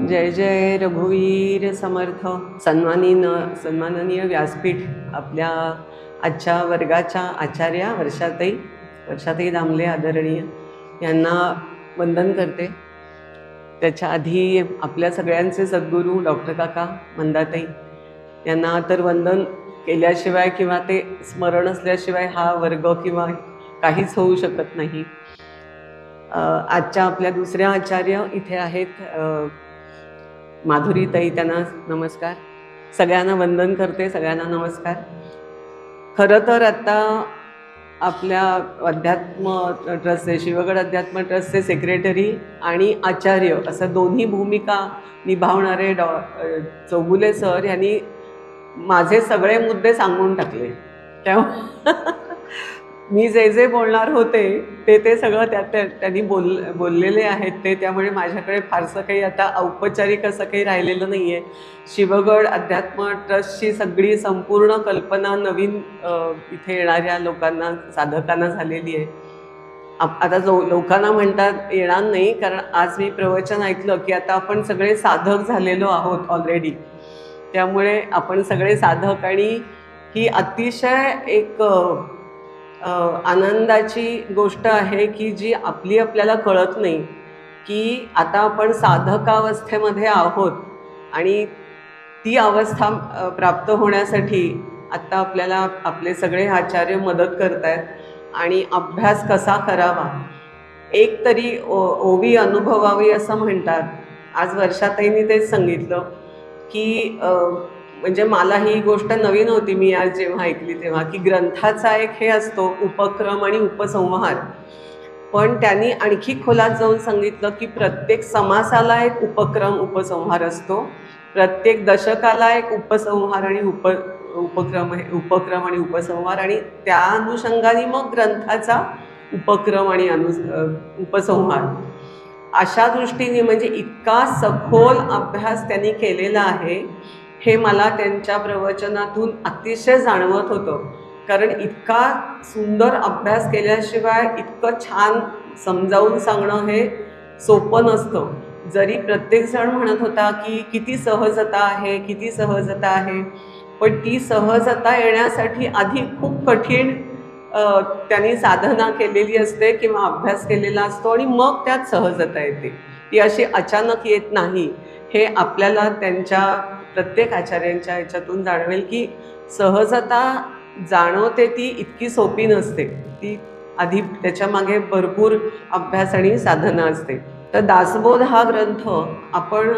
जय जय रघुवीर समर्थ. सन्मानीन सन्माननीय व्यासपीठ आपल्या आजच्या वर्गाच्या आचार्या वर्षातही वर्षातही दामले आदरणीय यांना वंदन करते. त्याच्या आधी आपल्या सगळ्यांचे सद्गुरू डॉक्टर काका मंदाताई यांना तर वंदन केल्याशिवाय किंवा ते स्मरण असल्याशिवाय हा वर्ग किंवा काहीच होऊ शकत नाही. आजच्या आपल्या दुसऱ्या आचार्य इथे आहेत माधुरीताई त्यांना नमस्कार. सगळ्यांना वंदन करते सगळ्यांना नमस्कार. खरं तर आत्ता आपल्या अध्यात्म ट्रस्टचे शिवगड अध्यात्म ट्रस्टचे सेक्रेटरी आणि आचार्य असं दोन्ही भूमिका निभावणारे डॉ चौगुले सर यांनी माझे सगळे मुद्दे सांगून टाकले. तेव्हा मी जे जे बोलणार होते ते ते सगळं त्या त्यांनी बोल बोललेले आहेत. ते त्यामुळे माझ्याकडे फारसं काही आता औपचारिक असं काही राहिलेलं नाही आहे शिवगड अध्यात्म ट्रस्टची सगळी संपूर्ण कल्पना नवीन इथे येणाऱ्या लोकांना साधकांना झालेली आहे. आप- आता जो लोकांना म्हणतात येणार नाही कारण आज मी प्रवचन ऐकलं की आता आपण सगळे साधक झालेलो आहोत ऑलरेडी त्यामुळे आपण सगळे साधक आणि ही अतिशय एक आनंदाची गोष्ट आहे की जी आपली आपल्याला कळत नाही की आता आपण साधकावस्थेमध्ये आहोत आणि ती अवस्था प्राप्त होण्यासाठी आत्ता आपल्याला आपले सगळे आचार्य मदत करत आहेत आणि अभ्यास कसा करावा? एक तरी ओ ओवी अनुभवावी असं म्हणतात. आज वर्षाताईंनी तेच सांगितलं की म्हणजे मला ही गोष्ट नवीन होती मी आज जेव्हा ऐकली तेव्हा की ग्रंथाचा एक हे असतो उपक्रम आणि उपसंहार. पण त्यांनी आणखी खोलात जाऊन सांगितलं की प्रत्येक समासाला एक उपक्रम उपसंहार असतो. प्रत्येक दशकाला एक उपसंहार आणि उप उपक्रम उपक्रम आणि उपसंहार आणि त्या अनुषंगाने मग ग्रंथाचा उपक्रम आणि अनु उपसंहार. अशा दृष्टीने म्हणजे इतका सखोल अभ्यास त्यांनी केलेला आहे हे मला त्यांच्या प्रवचनातून अतिशय जाणवत होतं. कारण इतका सुंदर अभ्यास केल्याशिवाय इतकं छान समजावून सांगणं हे सोपं नसतं. जरी प्रत्येकजण म्हणत होता की किती सहजता आहे किती सहजता आहे पण ती सहजता येण्यासाठी आधी खूप कठीण त्यांनी साधना केलेली असते किंवा अभ्यास केलेला असतो आणि मग त्यात सहजता येते. ती अशी अचानक येत नाही. हे आपल्याला त्यांच्या प्रत्येक आचार्यांच्या ह्याच्यातून जाणवेल की सहजता जाणवते ती इतकी सोपी नसते. ती आधी त्याच्यामागे भरपूर अभ्यास आणि साधना असते. तर दासबोध हा ग्रंथ आपण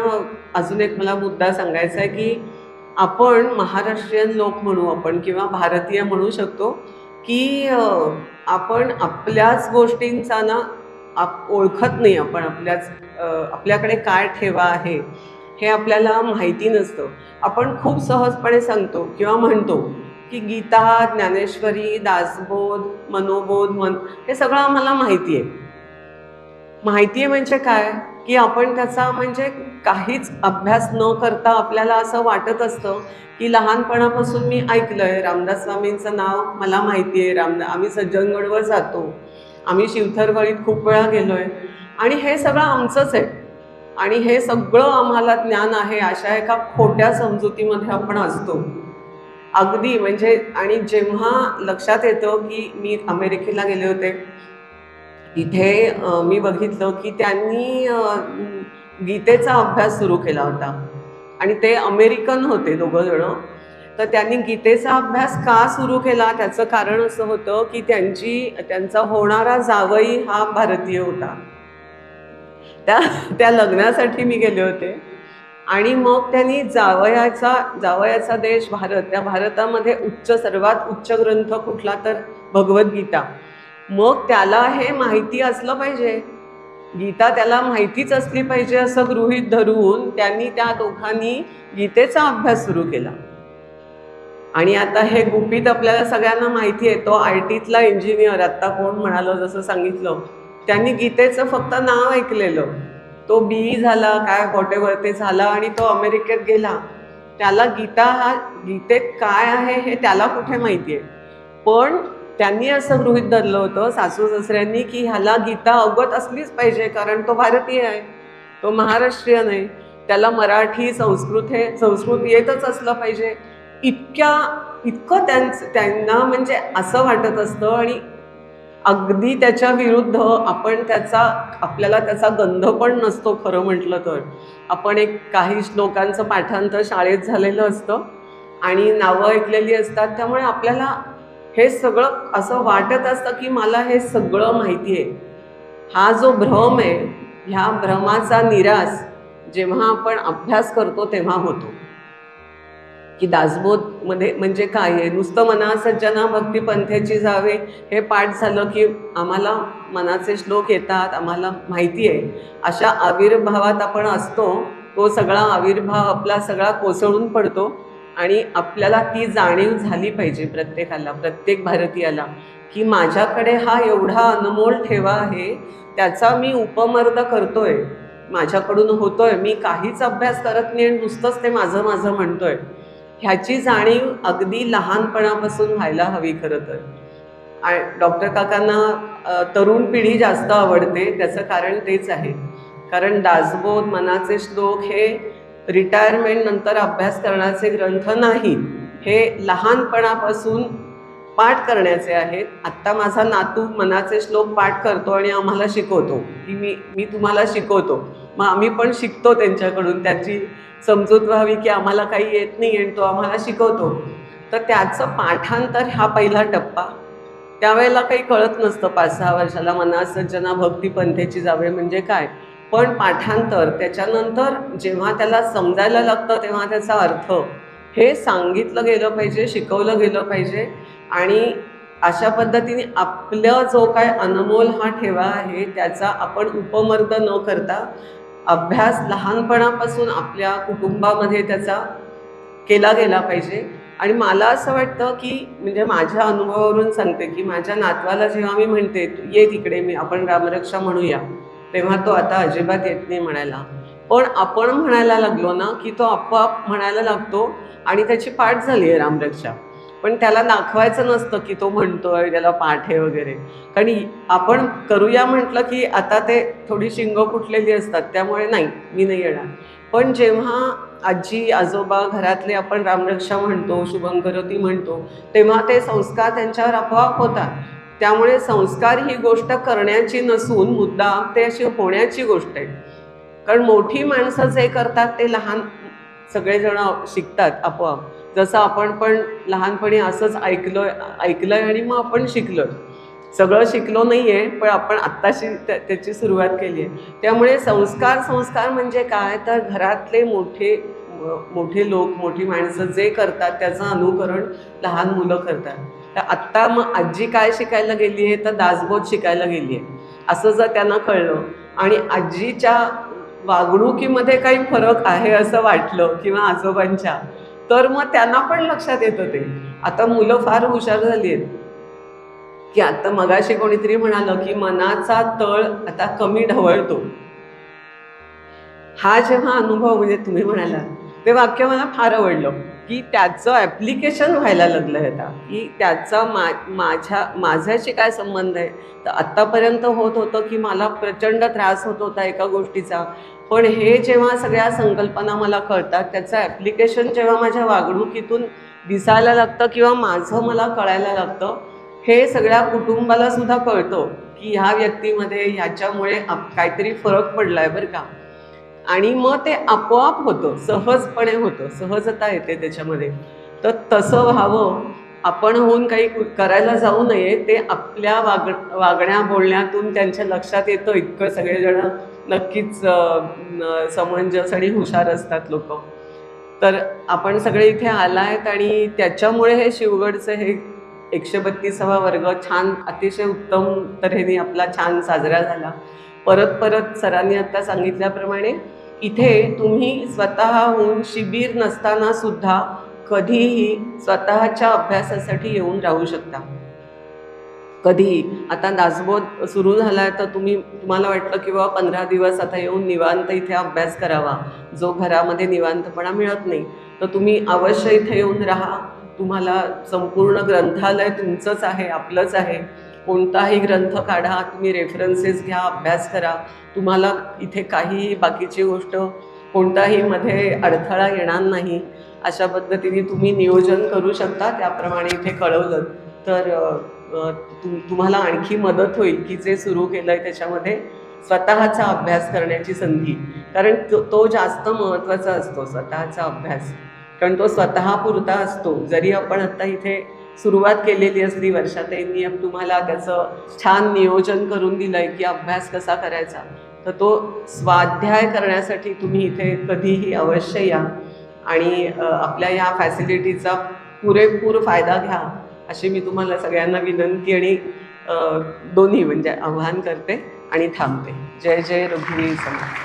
अजून एक मला मुद्दा सांगायचा आहे की आपण महाराष्ट्रीयन लोक म्हणू आपण किंवा भारतीय म्हणू शकतो की आपण आपल्याच गोष्टींचा ना आप ओळखत नाही आपण आपल्याच आपल्याकडे काय ठेवा आहे. हे आपल्याला माहिती नसतं. आपण खूप सहजपणे सांगतो किंवा म्हणतो की गीता ज्ञानेश्वरी दासबोध मनोबोध मन हे सगळं आम्हाला माहिती आहे. माहिती आहे म्हणजे काय? की आपण त्याचा म्हणजे काहीच अभ्यास न करता आपल्याला असं वाटत असतं की लहानपणापासून मी ऐकलंय रामदास स्वामींचं नाव मला माहिती आहे रामदा आम्ही सज्जनगडवर जातो आम्ही शिवथरगळीत खूप वेळा गेलोय. आणि हे सगळं आमचंच आहे. आणि हे सगळं आम्हाला ज्ञान आहे अशा एका खोट्या समजुतीमध्ये आपण असतो. अगदी म्हणजे आणि जेव्हा लक्षात येतं की मी अमेरिकेला गेले होते तिथे मी बघितलं की त्यांनी गीतेचा अभ्यास सुरू केला होता. आणि ते अमेरिकन होते दोघं जण. तर त्यांनी गीतेचा अभ्यास का सुरू केला? त्याचं कारण असं होतं की त्यांची त्यांचा होणारा जावई हा भारतीय होता. त्या त्या लग्नासाठी मी गेले होते. आणि मग त्यांनी जावयाचा जावयाचा देश भारत त्या भारतामध्ये उच्च सर्वात उच्च ग्रंथ कुठला तर भगवद्गीता. मग त्याला हे माहिती असलं पाहिजे. गीता त्याला माहितीच असली पाहिजे असं गृहीत धरून त्यांनी त्या दोघांनी गीतेचा अभ्यास सुरू केला. आणि आता हे गुपित आपल्याला सगळ्यांना माहिती आहे तो आय टीतला इंजिनियर आत्ता कोण म्हणालो जसं सांगितलं. त्यांनी गीतेचं फक्त नाव ऐकलेलं. तो बी झाला काय वॉटेवर ते झाला आणि तो अमेरिकेत गेला. त्याला गीता हा गीतेत काय आहे हे त्याला कुठे माहिती आहे पण त्यांनी असं गृहित धरलं होतं सासू सासऱ्यांनी की ह्याला गीता अवगत असलीच पाहिजे कारण तो भारतीय आहे. तो महाराष्ट्रीयन आहे. त्याला मराठी संस्कृत हे संस्कृत येतच असलं पाहिजे. इतक्या इतकं त्यांचं त्यांना म्हणजे असं वाटत असतं आणि अगदी त्याच्या विरुद्ध आपण त्याचा आपल्याला त्याचा गंध पण नसतो खरं म्हटलं तर. आपण एक काही श्लोकांचं पाठांतर शाळेत झालेलं असतं आणि नावं ऐकलेली असतात. त्यामुळे आपल्याला हे सगळं असं वाटत असतं की मला हे सगळं माहिती आहे. हा जो भ्रम आहे ह्या भ्रमाचा निराश जेव्हा आपण अभ्यास करतो तेव्हा होतो. की दासबोधमध्ये म्हणजे काय आहे? नुसतं मना सज्जना भक्ती पंथेची जावे. हे पाठ झालं की आम्हाला मनाचे श्लोक येतात आम्हाला माहिती आहे. अशा आविर्भावात आपण असतो तो सगळा आविर्भाव आपला सगळा कोसळून पडतो आणि आपल्याला ती जाणीव झाली पाहिजे प्रत्येकाला प्रत्येक भारतीयाला की माझ्याकडे हा एवढा अनमोल ठेवा आहे त्याचा मी उपमर्द करतोय. माझ्याकडून होतोय मी काहीच अभ्यास करत नाही नुसतंच ते माझं माझं म्हणतोय. ह्याची जाणीव अगदी लहानपणापासून व्हायला हवी खरं तर. डॉक्टर काकांना तरुण पिढी जास्त आवडते त्याचं कारण तेच आहे. कारण दासबोध मनाचे श्लोक हे रिटायरमेंट नंतर अभ्यास करण्याचे ग्रंथ नाहीत हे लहानपणापासून पाठ करण्याचे आहेत. आत्ता माझा नातू मनाचे श्लोक पाठ करतो आणि आम्हाला शिकवतो. की मी मी तुम्हाला शिकवतो. मग आम्ही पण शिकतो त्यांच्याकडून. त्याची समजूत व्हावी की आम्हाला काही येत नाही आणि तो आम्हाला शिकवतो. तर त्याचं पाठांतर हा पहिला टप्पा. त्यावेळेला काही कळत नसतं पाच सहा वर्षाला मनासर्जना भक्ती पंथेची जावे म्हणजे काय. पण पाठांतर त्याच्यानंतर जेव्हा त्याला समजायला लागतं तेव्हा त्याचा अर्थ. हे सांगितलं गेलं पाहिजे शिकवलं गेलं पाहिजे आणि अशा पद्धतीने आपलं जो काय अनमोल हा ठेवा आहे त्याचा आपण उपमर्द न करता अभ्यास लहानपणापासून आपल्या कुटुंबामध्ये त्याचा केला गेला पाहिजे. आणि मला असं वाटतं की म्हणजे माझ्या अनुभवावरून सांगते की माझ्या नातवाला जेव्हा मी म्हणते ये तिकडे मी आपण रामरक्षा म्हणूया. तेव्हा तो आता अजिबात येत नाही म्हणायला. पण आपण म्हणायला लागलो ना की तो आपोआप म्हणायला लागतो आणि त्याची पाठ झाली आहे रामरक्षा. पण त्याला दाखवायचं नसतं की तो म्हणतोय त्याला पाठ आहे वगैरे. कारण आपण करूया म्हटलं की आता ते थोडी शिंग फुटलेली असतात त्यामुळे नाही मी नाही येणार. पण जेव्हा आजी आजोबा घरातले आपण रामरक्षा म्हणतो शुभंकरोती म्हणतो तेव्हा ते संस्कार त्यांच्यावर आपोआप होतात. त्यामुळे संस्कार ही गोष्ट करण्याची नसून मुद्दा ते अशी होण्याची गोष्ट आहे. कारण मोठी माणसं जे करतात ते लहान सगळेजण शिकतात आपोआप. जसं आपण पण लहानपणी असंच ऐकलोय ऐकलंय आणि मग आपण शिकलोय. सगळं शिकलो नाही आहे पण आपण आत्ताशी त्याची सुरुवात केली आहे त्यामुळे संस्कार संस्कार म्हणजे काय? तर घरातले मोठे मोठे लोक मोठी माणसं जे करतात त्याचं अनुकरण लहान मुलं करतात. तर आत्ता मग आजी काय शिकायला गेली आहे तर दासबोध शिकायला गेली आहे असं जर त्यांना कळलं आणि आजीच्या वागणुकीमध्ये काही फरक आहे असं वाटलं किंवा आजोबांच्या. तर मग त्यांना पण लक्षात येतं ते. आता मुलं फार हुशार झाली आहेत की आता मगाशी कोणीतरी म्हणालं की मनाचा तळ आता कमी ढवळतो. हा जेव्हा अनुभव म्हणजे तुम्ही म्हणाला ते वाक्य मला फार आवडलं. की त्याचं ॲप्लिकेशन व्हायला लागलं आहे आता. की त्याचा मा माझ्या माझ्याशी काय संबंध आहे? तर आत्तापर्यंत होत होतं की मला प्रचंड त्रास होत होता एका गोष्टीचा. पण हे जेव्हा सगळ्या संकल्पना मला कळतात त्याचं ॲप्लिकेशन जेव्हा माझ्या वागणुकीतून दिसायला लागतं किंवा माझं मला कळायला लागतं हे सगळ्या कुटुंबाला सुद्धा कळतं की ह्या व्यक्तीमध्ये ह्याच्यामुळे काहीतरी फरक पडला आहे बरं का. आणि मग ते आपोआप होतं सहजपणे होतं सहजता येते त्याच्यामध्ये. तर तसं व्हावं आपण होऊन काही करायला जाऊ नये ते आपल्या वाग वागण्या बोलण्यातून त्यांच्या लक्षात येतं. इतकं सगळेजण नक्कीच समंजस आणि हुशार असतात लोक. तर आपण सगळे इथे आलायत आणि त्याच्यामुळे हे शिवगडचं हे एकशे बत्तीसावा वर्ग छान अतिशय उत्तम तऱ्हेने आपला छान साजरा झाला. परत परत सरांनी आता सांगितल्याप्रमाणे इथे तुम्ही स्वतःहून शिबिर नसताना सुद्धा कधीही स्वतःच्या अभ्यासासाठी येऊन राहू शकता. कधीही. आता दासबोध सुरू झाला आहे तर तुम्ही तुम्हाला वाटलं की बाबा पंधरा दिवस आता येऊन निवांत इथे अभ्यास करावा. जो घरामध्ये निवांतपणा मिळत नाही. तर तुम्ही अवश्य इथे येऊन राहा. तुम्हाला संपूर्ण ग्रंथालय तुमचंच आहे आपलंच आहे. कोणताही ग्रंथ काढा तुम्ही रेफरन्सेस घ्या अभ्यास करा. तुम्हाला इथे काहीही बाकीची गोष्ट कोणताही मध्ये अडथळा येणार नाही. अशा पद्धतीने तुम्ही नियोजन करू शकता त्याप्रमाणे इथे कळवलं. तर तुम तुम्हाला आणखी मदत होईल की जे सुरू केलंय त्याच्यामध्ये स्वतःचा अभ्यास करण्याची संधी. कारण तो तो जास्त महत्त्वाचा असतो स्वतःचा अभ्यास. कारण तो स्वतः पुरता असतो. जरी आपण आता इथे सुरुवात केलेली असली वर्षाताईंनी तुम्हाला त्याचं छान नियोजन करून दिलंय की अभ्यास कसा करायचा तर तो स्वाध्याय करण्यासाठी तुम्ही इथे कधीही अवश्य या. आणि आपल्या या फॅसिलिटीचा पुरेपूर फायदा घ्या अशी मी तुम्हाला सगळ्यांना विनंती आणि दोन्ही म्हणजे आव्हान करते आणि थांबते. जय जय रघुवीर समाज.